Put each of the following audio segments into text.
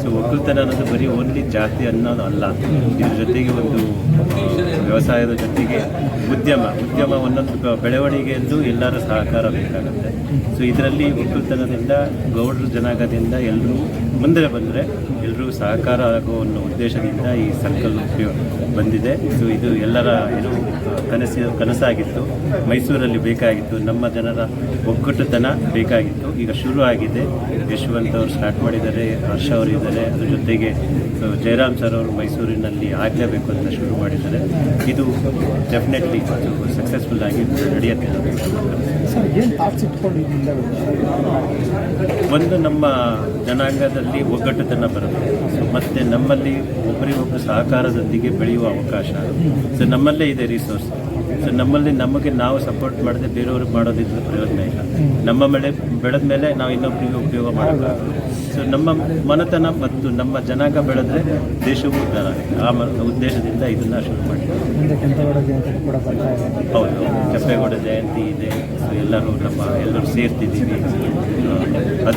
So ಒಕ್ಕಲ್ತನ ಅನ್ನೋದು ಬರೀ ಓನ್ಲಿ ಜಾತಿ ಅನ್ನೋದು ಅಲ್ಲ. ಇದ್ರ ಜೊತೆಗೆ ಒಂದು ವ್ಯವಸಾಯದ ಜೊತೆಗೆ ಉದ್ಯಮ ಉದ್ಯಮ ಒಂದೊಂದು ಬೆಳವಣಿಗೆಯಲ್ಲೂ ಎಲ್ಲರ ಸಹಕಾರ ಬೇಕಾಗುತ್ತೆ. ಸೊ ಇದರಲ್ಲಿ ಒಕ್ಕಲ್ತನದಿಂದ, ಗೌಡರ ಜನಾಂಗದಿಂದ ಎಲ್ಲರೂ ಮುಂದೆ ಬಂದರೆ ಎಲ್ಲರೂ ಸಹಕಾರ ಆಗೋ ಅನ್ನೋ ಉದ್ದೇಶದಿಂದ ಈ ಸರ್ಕಲ್ ಬಂದಿದೆ. ಸೊ ಇದು ಎಲ್ಲರ ಏನು ಕನಸಿನ ಕನಸಾಗಿತ್ತು. ಮೈಸೂರಲ್ಲಿ ಬೇಕಾಗಿತ್ತು. ನಮ್ಮ ಜನರ ಒಗ್ಗಟ್ಟುತನ ಬೇಕಾಗಿತ್ತು. ಈಗ ಶುರು ಆಗಿದೆ. ಯಶವಂತ್ ಅವರು ಸ್ಟಾರ್ಟ್ ಮಾಡಿದ್ದಾರೆ ಹರ್ಷ ಅವರು ಇದ್ದಾರೆ. ಅದ್ರ ಜೊತೆಗೆ ಜಯರಾಮ್ ಸರ್ ಅವರು ಮೈಸೂರಿನಲ್ಲಿ ಆಗಲೇಬೇಕು ಅಂತ ಶುರು ಮಾಡಿದ್ದಾರೆ. ಇದು ಡೆಫಿನೆಟ್ಲಿ ಸಕ್ಸಸ್ಫುಲ್ ಆಗಿ ನಡೆಯುತ್ತೆ ಒಂದು ನಮ್ಮ ಜನಾಂಗದಲ್ಲಿ ಒಗ್ಗಟ್ಟುತನ ಬರುತ್ತೆ. ಮತ್ತೆ ನಮ್ಮಲ್ಲಿ ಒಬ್ಬರಿಗೊಬ್ಬರು ಸಹಕಾರದೊಂದಿಗೆ ಬೆಳೆಯುವ ಅವಕಾಶ. ಸೊ ನಮ್ಮಲ್ಲೇ ಇದೆ ರಿಸೋರ್ಸ್ ಸೊ ನಮ್ಮಲ್ಲಿ ನಮಗೆ ನಾವು ಸಪೋರ್ಟ್ ಮಾಡದೆ ಬೇರೆಯವ್ರಿಗೆ ಮಾಡೋದ್ರಿಂದ ಪ್ರಯೋಜನ ಇಲ್ಲ. ನಮ್ಮ ಮೇಲೆ ಬೆಳೆದ ಮೇಲೆ ನಾವು ಇನ್ನೊಬ್ಬರಿಗೆ ಉಪಯೋಗ ಮಾಡಬಾರ್ದು. ಸೊ ನಮ್ಮ ಮನತನ ಮತ್ತು ನಮ್ಮ ಜನಾಂಗ ಬೆಳೆದ್ರೆ ದೇಶವೂ ಉದ್ಧಾರ ಆ ಉದ್ದೇಶದಿಂದ ಇದನ್ನ ಶುರು ಮಾಡಿದ್ದೀವಿ ಹೌದು. ಕೆಂಪೇಗೌಡ ಜಯಂತಿ ಇದೆ. ಸೊ ಎಲ್ಲರೂ ನಮ್ಮ ಎಲ್ಲರೂ ಸೇರ್ತಿದ್ದೀವಿ. ಆ,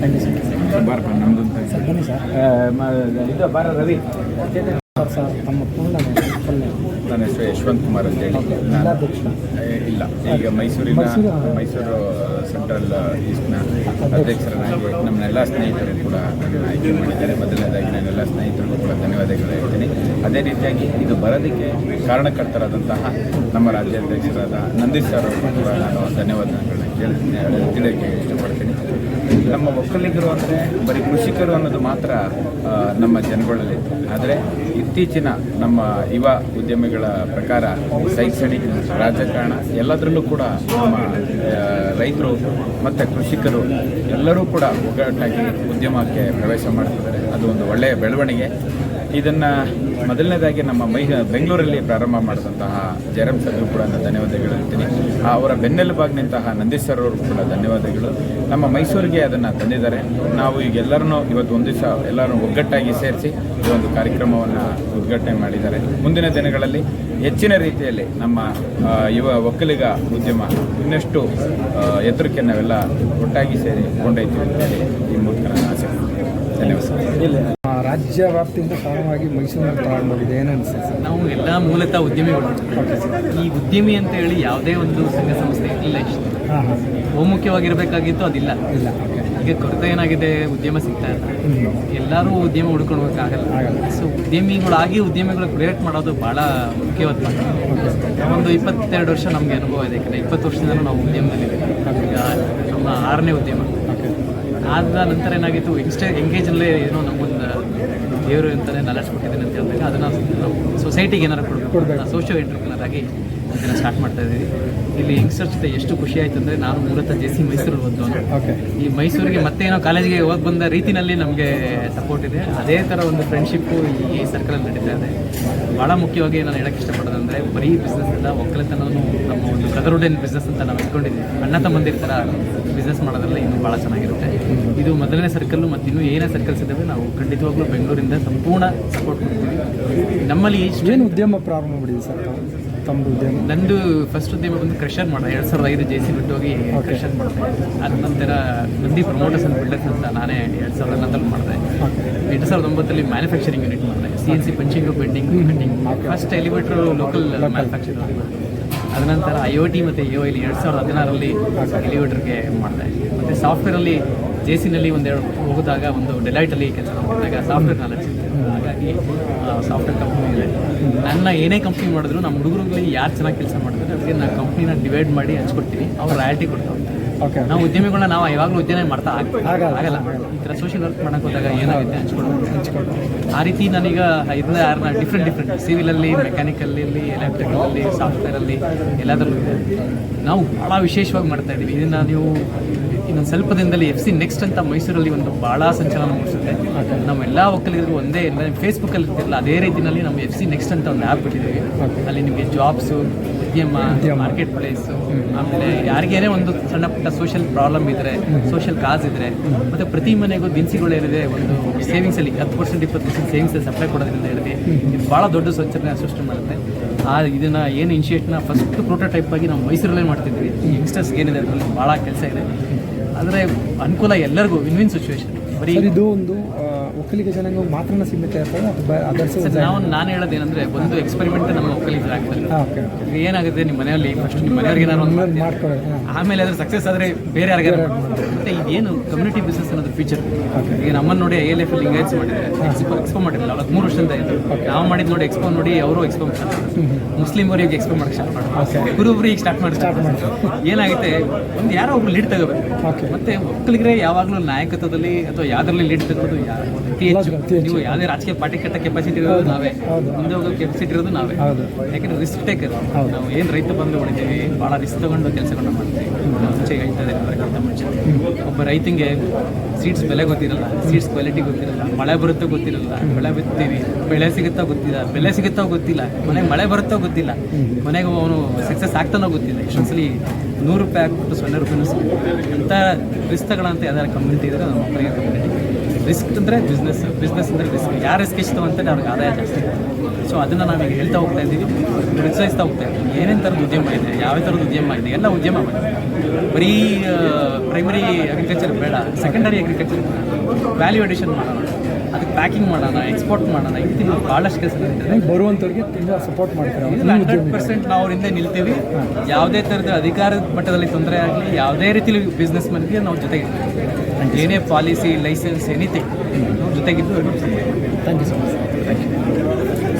ಬಾರಪ್ಪ ನಮ್ದು ಅಂತ ಸರ್ ಬನ್ನಿ ಸರ್. ಇದು ಬಾರ ರವಿ. ಸರ್ ತಮ್ಮ ಪೂರ್ಣ ನನ್ನ ಹೆಸರು ಯಶವಂತ್ ಕುಮಾರ್ ಅಂತ ಹೇಳಿ. ನಾನು ಇಲ್ಲ ಈಗ ಮೈಸೂರಿನ ಮೈಸೂರು. ಸೆಂಟ್ರಲ್ ಈಸ್ಟ್ನ ಅಧ್ಯಕ್ಷರನ್ನಾಗಿ ನಮ್ಮೆಲ್ಲ ಸ್ನೇಹಿತರು ಕೂಡ ನನ್ನ ಆಯ್ಕೆ ಮಾಡಿದ್ದಾರೆ. ಮೊದಲನೇದಾಗಿ ನನ್ನೆಲ್ಲ ಸ್ನೇಹಿತರಿಗೂ ಕೂಡ ಧನ್ಯವಾದಗಳು ಹೇಳ್ತೀನಿ. ಅದೇ ರೀತಿಯಾಗಿ ಇದು ಬರೋದಕ್ಕೆ ಕಾರಣಕರ್ತರಾದಂತಹ ನಮ್ಮ ರಾಜ್ಯಾಧ್ಯಕ್ಷರಾದ ನಂದೀಶ್ ಸರ್ ಅವರು ಕೂಡ ನಾನು ಧನ್ಯವಾದಗಳನ್ನ ಕೇಳ್ತೀನಿ ತಿಳಿಯೋಕ್ಕೆ ಇಷ್ಟಪಡ್ತೀನಿ. ನಮ್ಮ ಒಕ್ಕಲಿಗರು ಅಂದರೆ ಬರೀ ಕೃಷಿಕರು ಅನ್ನೋದು ಮಾತ್ರ ನಮ್ಮ ಜನಗಳಲ್ಲಿ ಆದರೆ ಇತ್ತೀಚಿನ ನಮ್ಮ ಯುವ ಉದ್ಯಮಿಗಳ ಪ್ರಕಾರ ಶೈಕ್ಷಣಿಕ ರಾಜಕಾರಣ ಎಲ್ಲದರಲ್ಲೂ ಕೂಡ ನಮ್ಮ ರೈತರು ಮತ್ತು ಕೃಷಿಕರು ಎಲ್ಲರೂ ಕೂಡ ಒಗ್ಗಟ್ಟಾಗಿ ಉದ್ಯಮಕ್ಕೆ ಪ್ರವೇಶ ಮಾಡ್ತಿದ್ದಾರೆ. ಅದು ಒಂದು ಒಳ್ಳೆಯ ಬೆಳವಣಿಗೆ. ಇದನ್ನು ಮೊದಲನೇದಾಗಿ ನಮ್ಮ ಮೈ ಬೆಂಗಳೂರಲ್ಲಿ ಪ್ರಾರಂಭ ಮಾಡಿದಂತಹ ಜಯರಾಮ್ ಸರ್ಗೂ ಕೂಡ ನಾನು ಧನ್ಯವಾದಗಳು ಹೇಳ್ತೀನಿ. ಅವರ ಬೆನ್ನೆಲುಬಾಗಿ ನಿಂತಹ ನಂದೀಶ್ ಸರ್ ಅವರು ಕೂಡ ಧನ್ಯವಾದಗಳು. ನಮ್ಮ ಮೈಸೂರಿಗೆ ಅದನ್ನು ತಂದಿದ್ದಾರೆ. ನಾವು ಈಗ ಎಲ್ಲರನ್ನೂ ಇವತ್ತು ಒಂದು ದಿವಸ ಎಲ್ಲರೂ ಒಗ್ಗಟ್ಟಾಗಿ ಸೇರಿಸಿ ಈ ಒಂದು ಕಾರ್ಯಕ್ರಮವನ್ನು ಉದ್ಘಾಟನೆ ಮಾಡಿದ್ದಾರೆ. ಮುಂದಿನ ದಿನಗಳಲ್ಲಿ ಹೆಚ್ಚಿನ ರೀತಿಯಲ್ಲಿ ನಮ್ಮ ಯುವ ಒಕ್ಕಲಿಗ ಉದ್ಯಮ ಇನ್ನಷ್ಟು ಎತ್ತರಕ್ಕೆ ನಾವೆಲ್ಲ ಒಟ್ಟಾಗಿ ಸೇರಿ ಕೊಂಡೊಯ್ತೀವಿ ಅಂತೇಳಿ ಈ ಮೂಲಕ ನಾನು ಆಸೆ. ಧನ್ಯವಾದ ರಾಜ್ಯ ವ್ಯಾಪ್ತಿಯಿಂದ ಸಾಮಾನ್ಯವಾಗಿ ಮೈಸೂರಿನಲ್ಲಿ ತಗೊಂಡೋಗಿದೆ ಏನು ಅನಿಸ್ತದೆ ಸರ್ ನಾವು ಎಲ್ಲ ಮೂಲತಃ ಉದ್ಯಮಿಗಳು. ಈ ಉದ್ಯಮಿ ಅಂತ ಹೇಳಿ ಯಾವುದೇ ಒಂದು ಸಂಘ ಸಂಸ್ಥೆ ಇಲ್ಲ ಇಷ್ಟು. ಬಹುಮುಖ್ಯವಾಗಿರಬೇಕಾಗಿತ್ತು ಅದಿಲ್ಲ. ಇಲ್ಲ ಈಗ ಕೊರತೆ ಏನಾಗಿದೆ? ಉದ್ಯಮ ಸಿಗ್ತಾ ಇಲ್ಲ. ಎಲ್ಲರೂ ಉದ್ಯಮ ಹುಡ್ಕೊಳ್ಬೇಕಾಗಲ್ಲ. ಸೊ ಉದ್ಯಮಿಗಳಾಗಿ ಉದ್ಯಮಿಗಳು ಕ್ರಿಯೇಟ್ ಮಾಡೋದು ಭಾಳ ಮುಖ್ಯವಾದ ಒಂದು ಇಪ್ಪತ್ತೆರಡು ವರ್ಷ ನಮಗೆ ಅನುಭವ ಇದೆ. ಯಾಕಂದರೆ ಇಪ್ಪತ್ತು ವರ್ಷದಿಂದ ನಾವು ಉದ್ಯಮದಲ್ಲಿದ್ದೀವಿ ಈಗ ನಮ್ಮ ಆರನೇ ಉದ್ಯಮ. ಆದ ನಂತರ ಏನಾಗಿತ್ತು? ಎಕ್ಸ್ಟೇ ಎಂಗೇಜಲ್ಲೇ ಏನೋ ನಮಗೊಂದು ದೇವರು ಅಂತಾನೆ ನಾಲೆಡ್ಜ್ ಕೊಟ್ಟಿದ್ದೀನಿ ಅಂತ ಹೇಳಿದಾಗ ಅದನ್ನು ನಾವು ಸೊಸೈಟಿಗೆ ಏನಾರು ಕೊಡಬೇಕು ಸೋಷಿಯಲ್ ಎಂಟ್ರಪ್ರಿನರ್ ಆಗಿ ಇದನ್ನು ಸ್ಟಾರ್ಟ್ ಮಾಡ್ತಾ ಇದ್ದೀವಿ. ಇಲ್ಲಿ ಯಂಗ್ಸ್ಟರ್ಸ್ ಜೊತೆ ಎಷ್ಟು ಖುಷಿ ಆಯ್ತು ಅಂದರೆ ನಾನು ಮೂಲತಃ ಜೆ ಸಿ ಮೈಸೂರಲ್ಲಿ ಬಂದು ಈ ಮೈಸೂರಿಗೆ ಮತ್ತೆ ಏನೋ ಕಾಲೇಜಿಗೆ ಹೋಗಿ ಬಂದ ರೀತಿನಲ್ಲಿ ನಮಗೆ ಸಪೋರ್ಟ್ ಇದೆ. ಅದೇ ಥರ ಒಂದು ಫ್ರೆಂಡ್ಶಿಪ್ಪು ಈ ಸರ್ಕಲಲ್ಲಿ ನಡೀತಾ ಇದೆ. ಭಾಳ ಮುಖ್ಯವಾಗಿ ನಾನು ಹೇಳಕ್ಕೆ ಇಷ್ಟಪಡೋದಂದರೆ ಬರೀ ಬಿಸ್ನೆಸ್ ಅಲ್ಲ ಒಕ್ಕಲತನೂ ನಮ್ಮ ಒಂದು ಬ್ರದರ್ಹುಡ್ ಬಿಸ್ನೆಸ್ ಅಂತ ನಾವು ಇಟ್ಕೊಂಡಿದ್ದೀವಿ ಅಣ್ಣ ತಮ್ಮಂದಿರ ಥರ ಬಿಸ್ನೆಸ್ ಮಾಡೋದ್ರಲ್ಲಿ ಇನ್ನೂ ಭಾಳ ಚೆನ್ನಾಗಿರುತ್ತೆ. ಇದು ಮೊದಲನೇ ಸರ್ಕಲ್ಲು ಮತ್ತು ಇನ್ನೂ ಏನೇ ಸರ್ಕಲ್ಸ್ ಇದ್ದಾವೆ ನಾವು ಖಂಡಿತವಾಗ್ಲೂ ಬೆಂಗಳೂರಿಂದ ಸಂಪೂರ್ಣ ಸಪೋರ್ಟ್ ಕೊಡ್ತೀವಿ. ನಮ್ಮಲ್ಲಿ ಏನು ಉದ್ಯಮ ಪ್ರಾರಂಭ ಮಾಡಿದೆ ಸರ್? ತಮ್ಮದು ಉದ್ಯಮ? ನಂದು ಫಸ್ಟ್ ಉದ್ಯಮ ಬಂದು ಕ್ರೆಷರ್ ಮಾಡ ಎರಡು ಸಾವಿರದ ಐದು ಜೆ ಸಿ ಬಿಟ್ಟು ಹೋಗಿ ಕ್ರೆಷರ್ ಮಾಡಿದೆ. ಅದ ನಂತರ ನಂದಿ ಪ್ರಮೋಟರ್ಸ್ ಅಂತ ಬಿಲ್ಡರ್ಸ್ ಅಂತ ನಾನೇ ಎರಡು ಸಾವಿರದ ಹನ್ನೊಂದರಲ್ಲಿ ಮಾಡಿದೆ. ಎರಡು ಸಾವಿರದ ಒಂಬತ್ತರಲ್ಲಿ ಮ್ಯಾನುಫ್ಯಾಕ್ಚರಿಂಗ್ ಯೂನಿಟ್ ಮಾಡಿದೆ. C N C punching bending bending first elevator local manufacture ಅದ ನಂತರ ಐ ಒ ಟಿ ಮತ್ತು ಒ ಇಲ್ಲಿ ಎರಡು ಸಾವಿರದ ಹದಿನಾರರಲ್ಲಿ ಎಲಿವೇಟರ್ಗೆ ಮಾಡಿದೆ. ಮತ್ತು ಸಾಫ್ಟ್ವೇರಲ್ಲಿ ಜೆ ಸಿನಲ್ಲಿ ಒಂದೆರಡು ಹೋಗಿದಾಗ ಒಂದು ಡೆಲೈಟಲ್ಲಿ ಕೆಲಸ ಮಾಡಿದಾಗ ಸಾಫ್ಟ್ವೇರ್ ನಾಲೆಜ್ ಹಾಗಾಗಿ ಸಾಫ್ಟ್ವೇರ್ ಕಂಪ್ನಿ ಇದೆ. ನನ್ನ ಏನೇ ಕಂಪ್ನಿ ಮಾಡಿದ್ರು ನಮ್ಮ ಹುಡುಗರುಗಳಿಗೆ ಯಾರು ಚೆನ್ನಾಗಿ ಕೆಲಸ ಮಾಡಿದ್ರೆ ಅದಕ್ಕೆ ನಾನು ಕಂಪ್ನಿನ ಡಿವೈಡ್ ಮಾಡಿ ಹಂಚ್ಕೊಡ್ತೀವಿ ಅವ್ರು ರಾಯಲ್ಟಿ ಕೊಡ್ತಾ ಹೋಗ್ತಾರೆ ಓಕೆ ನಾವು ಉದ್ಯಮಿಗಳನ್ನ ನಾವು ಯಾವಾಗಲೂ ಉದ್ಯಮ ಮಾಡ್ತಾ ಆಗ್- ಆಗಲ್ಲ. ಈ ಥರ ಸೋಷಿಯಲ್ ವರ್ಕ್ ಮಾಡೋಕೆ ಹೋದಾಗ ಏನಾಗುತ್ತೆ ಹಂಚ್ಕೊಂಡು ಆ ರೀತಿ ನಾನೀಗ ಇದನ್ನ ಯಾರನ್ನ ಡಿಫ್ರೆಂಟ್ ಡಿಫ್ರೆಂಟ್ ಸಿವಿಲಲ್ಲಿ ಮೆಕ್ಯಾನಿಕಲ್ಲಿ ಎಲೆಕ್ಟ್ರಿಕಲಲ್ಲಿ ಸಾಫ್ಟ್ವೇರಲ್ಲಿ ಎಲ್ಲದರಲ್ಲೂ ಇದೆ. ನಾವು ಭಾಳ ವಿಶೇಷವಾಗಿ ಮಾಡ್ತಾ ಇದ್ದೀವಿ ಇದನ್ನು ನೀವು ಇನ್ನೊಂದು ಸ್ವಲ್ಪ ದಿನದಲ್ಲಿ ಎಫ್ ಸಿ ನೆಕ್ಸ್ಟ್ ಅಂತ ಮೈಸೂರಲ್ಲಿ ಒಂದು ಭಾಳ ಸಂಚಲನ ಮೂಡಿಸುತ್ತೆ. ನಮ್ಮೆಲ್ಲ ಒಕ್ಕಲಿಗರು ಒಂದೇ ಇಲ್ಲ ಫೇಸ್ಬುಕ್ಕಲ್ಲಿ ಇರ್ತಿರಲ್ಲ ಅದೇ ರೀತಿಯಲ್ಲಿ ನಮ್ಮ ಎಫ್ ಸಿ ನೆಕ್ಸ್ಟ್ ಅಂತ ಒಂದು ಆ್ಯಪ್ ಬಿಟ್ಟಿದ್ದೀವಿ. ಅಲ್ಲಿ ನಿಮಗೆ ಜಾಬ್ಸು ಉದ್ಯಮ. ಮಾರ್ಕೆಟ್ ಪ್ಲೇಸ್ ಆಮೇಲೆ ಯಾರಿಗೇನೇ ಒಂದು ಸಣ್ಣ ಪುಟ್ಟ ಸೋಷಿಯಲ್ ಪ್ರಾಬ್ಲಮ್ ಇದ್ದರೆ ಸೋಷಿಯಲ್ ಕಾಸ್ ಇದ್ದರೆ ಮತ್ತು ಪ್ರತಿ ಮನೆಗೂ ದಿನಸಿಗಳು ಏನಿದೆ ಒಂದು ಸೇವಿಂಗ್ಸಲ್ಲಿ ಹತ್ತು ಪರ್ಸೆಂಟ್ ಇಪ್ಪತ್ತು ಪರ್ಸೆಂಟ್ ಸೇವಿಂಗ್ಸ್ ಸಪ್ಲೈ ಕೊಡೋದ್ರಿಂದ ಹಿಡಿದು ಇದು ಭಾಳ ದೊಡ್ಡ ಸ್ವಚ್ಛತೆ ಸೃಷ್ಟಿ ಮಾಡುತ್ತೆ. ಆ ಇದನ್ನು ಏನು ಇನಿಷಿಯೇಟ್ನ ಫಸ್ಟ್ ಪ್ರೋಟೋಟೈಪ್ ಆಗಿ ನಾವು ಮೈಸೂರಲ್ಲೇ ಮಾಡ್ತಿದ್ವಿ ಯಂಗ್ಸ್ಟರ್ಸ್ಗೆ ಏನಿದೆ ಅದರಲ್ಲಿ ಭಾಳ ಕೆಲಸ ಇದೆ. ಆದರೆ ಅನುಕೂಲ ಎಲ್ಲರಿಗೂ ವಿನ್ ವಿನ್ ಸಿಚುವೇಶನ್ ಬರೀ ಇದು ಒಂದು ಒಕ್ಕಲಿಗ ಜನಾಂಗ ಮಾತ್ರ ಸೀಮಿತ ಇರ್ತದೆ ನಾವು ನಾನು ಹೇಳೋದೇನೆಂದ್ರೆ ಒಂದು ಎಕ್ಸ್ಪೆರಿಮೆಂಟ್ ನಮ್ಮ ಒಕ್ಕಲಿಗೆ ಆಗ್ತದೆ ಹಾಂ ಏನಾಗುತ್ತೆ ನಿಮ್ಮ ಮನೆಯಲ್ಲಿ ಫಸ್ಟ್ ನಿಮ್ಮ ಮನೆಯವ್ರಿಗೆ ಏನಾದ್ರು ಒಂದು ಮಾಡ್ತೀರಾ? ಆಮೇಲೆ ಅದ್ರ ಸಕ್ಸಸ್ ಆದರೆ ಬೇರೆ ಯಾರಿಗಾರು ಮತ್ತೆ ಇದೇನು ಕಮ್ಯುನಿಟಿ ಬಿಸ್ನೆಸ್ ಅನ್ನೋದು ಫೀಚರ್ ಈಗ ನಮ್ಮನ್ನ ನೋಡಿ ಐ ಎಲ್ ಎಫ್ ಅಲ್ಲಿ ಇಂಗೇಜ್ ಎಕ್ಸ್ಪೋ ಎಕ್ಸ್ಪೋ ಮಾಡಿರಲಿಲ್ಲ ಅವ್ರಿಗೆ ಮೂರು ವರ್ಷದಿಂದ ಇದೆ. ನಾವು ಮಾಡಿದ್ ನೋಡಿ ಎಕ್ಸ್ಪೋ ನೋಡಿ ಅವರು ಎಕ್ಸ್ಪೋ ಮುಸ್ಲಿಂ ಅವರಿಗೆ ಎಕ್ಸ್ಪೋ ಮಾಡಕ್ಕೆ ಸ್ಟಾರ್ಟ್ ಮಾಡ್ತಾರೆ. ಗುರುಬ್ರಿಗೆ ಸ್ಟಾರ್ಟ್ ಮಾಡಿ ಸ್ಟಾರ್ಟ್ ಮಾಡಿ ಏನಾಗುತ್ತೆ ಒಂದು ಯಾರೋ ಒಬ್ರು ಲೀಡ್ ತಗೋಬೇಕು. ಮತ್ತೆ ಒಕ್ಕಲಿಗರೆ ಯಾವಾಗಲೂ ನಾಯಕತ್ವದಲ್ಲಿ ಅಥವಾ ಯಾವ್ದ್ರಲ್ಲಿ ಲೀಡ್ ತಗೋದು ಯಾ- ಅತಿ ಹೆಚ್ಚು. ಅತಿ ನೀವು ಯಾವುದೇ ರಾಜಕೀಯ ಪಾರ್ಟಿ ಕಟ್ಟ ಕೆಪಾಸಿಟಿ ಇರೋದು ನಾವೇ. ಮುಂದೆ ಹೋಗೋ ಕೆಪಾಸಿಟಿ ಇರೋದು ನಾವೇ. ಯಾಕಂದ್ರೆ ರಿಸ್ಕ್ ಟೇಕರ್ ನಾವು ಏನು ರೈತ ಬಂದು ಹೊಡಿತೀವಿ ಭಾಳ ರಿಸ್ಕ್ ತಗೊಂಡು ಕೆಲಸಗಳನ್ನ ಮಾಡ್ತೀವಿ. ಮುಂಚೆ ಹೇಳ್ತಾ ಇದ್ದಾರೆ ಮುಂಚೆ. ಒಬ್ಬ ರೈತಂಗೆ ಸೀಡ್ಸ್ ಬೆಲೆ ಗೊತ್ತಿರಲ್ಲ ಸೀಡ್ಸ್ ಕ್ವಾಲಿಟಿ ಗೊತ್ತಿರಲ್ಲ ಮಳೆ ಬರುತ್ತೋ ಗೊತ್ತಿರಲ್ಲ ಬೆಳೆ ಬಿತ್ತೀವಿ ಬೆಳೆ ಸಿಗುತ್ತೋ ಗೊತ್ತಿಲ್ಲ ಬೆಲೆ ಸಿಗುತ್ತೋ ಗೊತ್ತಿಲ್ಲ ಮನೆಗೆ ಮಳೆ ಬರುತ್ತೋ ಗೊತ್ತಿಲ್ಲ. ಮನೆಗೆ ಅವನು ಸಕ್ಸಸ್ ಆಗ್ತಾನೋ ಗೊತ್ತಿಲ್ಲ. ಎಷ್ಟೊಂದ್ಸಲಿ ನೂರು ರೂಪಾಯಿ ಹಾಕ್ಬಿಟ್ಟು ಸೊನ್ನೆ ರೂಪಾಯಿನೂ ಸಿಗುತ್ತೆ. ಅಂಥ ರಿಸ್ತಗಳಂತ ಯಾವ್ದಾರು ಕಮ್ಯುನಿಟಿ ಇದ್ರೆ ನಮ್ಮ ಮಕ್ಕಳಿಗೆ ಕಮ್ಯುನಿಟಿ ರಿಸ್ಕ್ ಅಂದರೆ ಬಿಸ್ನೆಸ್ ಬಿಸ್ನೆಸ್ ಅಂದರೆ ರಿಸ್ಕ್ ಯಾರು ರಿಸ್ಕ್ ಇಷ್ಟು ಅಂತ ಅವ್ರಿಗೆ ಆದಾಯ ಜಾಸ್ತಿ ಸೊ ಅದನ್ನು ನಾವೀಗ ಹೇಳ್ತಾ ಹೋಗ್ತಾ ಇದ್ದೀವಿ ಪ್ರೋತ್ಸಾಹಿಸ್ತಾ ಹೋಗ್ತಾ ಇದ್ದೀವಿ. ಏನೇನು ಥರದ ಉದ್ಯಮ ಇದೆ, ಯಾವ ಥರದ ಉದ್ಯಮ ಇದೆ, ಎಲ್ಲ ಉದ್ಯಮ ಮಾಡಿ. ಬರೀ ಪ್ರೈಮರಿ ಅಗ್ರಿಕಲ್ಚರ್ ಬೇಡ ಸೆಕೆಂಡರಿ ಅಗ್ರಿಕಲ್ಚರ್ ವ್ಯಾಲ್ಯೂ ಅಡಿಷನ್ ಮಾಡೋಣ ಅದಕ್ಕೆ ಪ್ಯಾಕಿಂಗ್ ಮಾಡೋಣ ಎಕ್ಸ್ಪೋರ್ಟ್ ಮಾಡೋಣ ಈ ತಿಂಗಳು ಭಾಳಷ್ಟು ಕೆಲಸ ನಡೀತದೆ. ಬರುವಂಥವ್ರಿಗೆ ತುಂಬ ಸಪೋರ್ಟ್ ಮಾಡ್ತಾರೆ? ಹಂಡ್ರೆಡ್ ಪರ್ಸೆಂಟ್ ನಾವು ಅವರಿಂದ ನಿಲ್ತೀವಿ. ಯಾವುದೇ ಥರದ ಅಧಿಕಾರದ ಮಟ್ಟದಲ್ಲಿ ತೊಂದರೆ ಆಗಲಿ ಯಾವುದೇ ರೀತಿಲಿ ಬಿಸ್ನೆಸ್ ಮನ್ಗೆ ನಾವು ಜೊತೆಗೆ ಏನೇ ಪಾಲಿಸಿ ಲೈಸೆನ್ಸ್ ಎನಿಥಿಂಗ್ ನಾವು ಜೊತೆಗಿದ್ದು thank you so much thank you